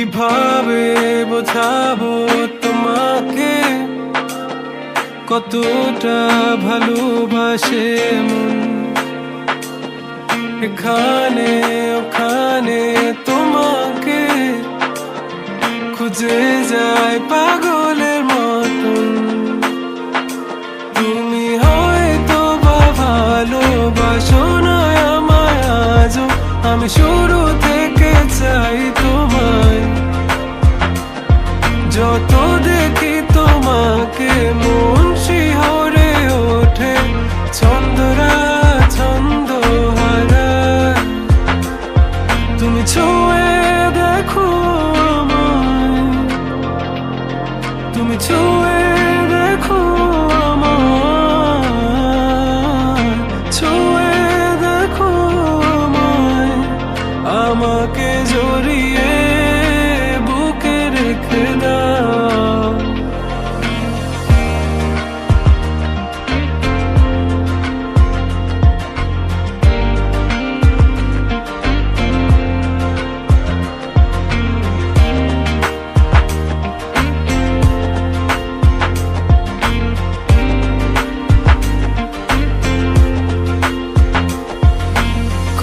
কীভাবে বোঝাবো তোমাকে? কতটা ভালোবাসে এখানে, ওখানে তোমাকে খুঁজে যায় পাগলের মতন। তুমি হয়তো বা ভালোবাসো না আমায় আজও। আমি শুরু যত দেখি তোমাকে মন শিহরে ওঠে? ছন্দরা ছন্দ হারায় তুমি ছুঁয়ে দেখো তুমি ছুঁয়ে দেখো ছুঁয়ে দেখো আমাকে জড়িয়ে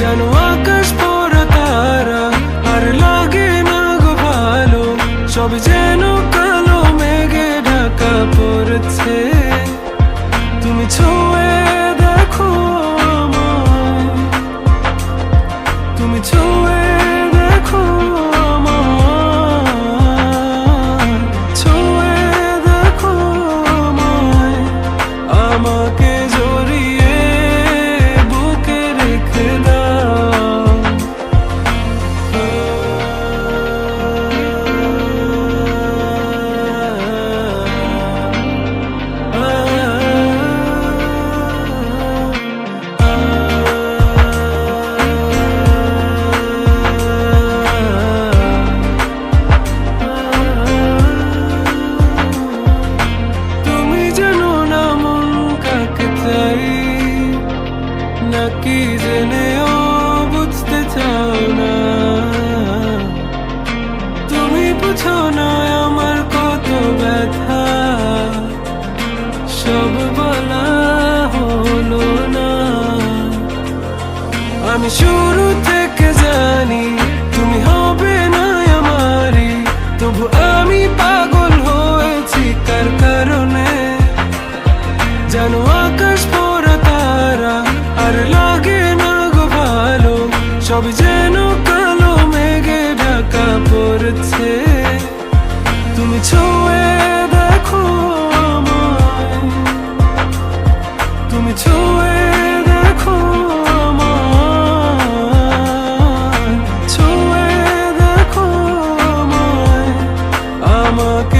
যেন আকাশ পর তারা আর লাগে না গো ভালো সব যেন শুরু থেকে জানি তুমি হবে না আমারি। তবু আমি পাগল হয়েছি তার কারণে। জানো আকাশ পরা তারা আর লাগে না গো ভালো সব যেন কালো মেঘে ঢাকা পড়েছে। আমাকে